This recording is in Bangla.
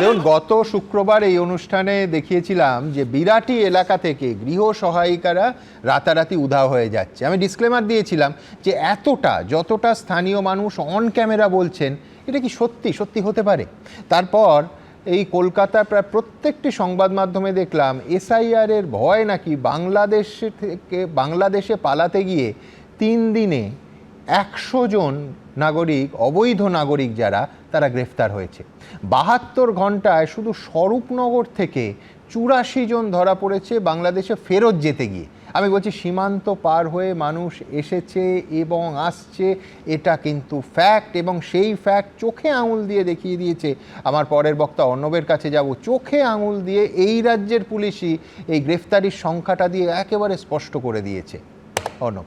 দেখুন, গত শুক্রবার এই অনুষ্ঠানে দেখিয়েছিলাম যে বিরাটি এলাকা থেকে গৃহ সহায়িকারা রাতারাতি উধাও হয়ে যাচ্ছে। আমি ডিসক্লেমার দিয়েছিলাম যে এতটা, যতটা স্থানীয় মানুষ অন ক্যামেরা বলছেন, এটা কি সত্যি? সত্যি হতে পারে? তারপর এই কলকাতার প্রায় প্রত্যেকটি সংবাদ মাধ্যমে দেখলাম এসআইআরের ভয় নাকি বাংলাদেশ থেকে, বাংলাদেশে পালাতে গিয়ে তিন দিনে একশো জন নাগরিক, অবৈধ নাগরিক যারা, তারা গ্রেফতার হয়েছে। বাহাত্তর ঘন্টায় শুধু স্বরূপনগর থেকে চুরাশি জন ধরা পড়েছে, বাংলাদেশে ফেরত যেতে গিয়ে। আমি বলছি, সীমান্ত পার হয়ে মানুষ এসেছে এবং আসছে, এটা কিন্তু ফ্যাক্ট এবং সেই ফ্যাক্ট চোখে আঙুল দিয়ে দেখিয়ে দিয়েছে আমার পরের বক্তা অর্ণবের কাছে যাব। চোখে আঙুল দিয়ে এই রাজ্যের পুলিশই এই গ্রেফতারির সংখ্যাটা দিয়ে একেবারে স্পষ্ট করে দিয়েছে। অর্ণব।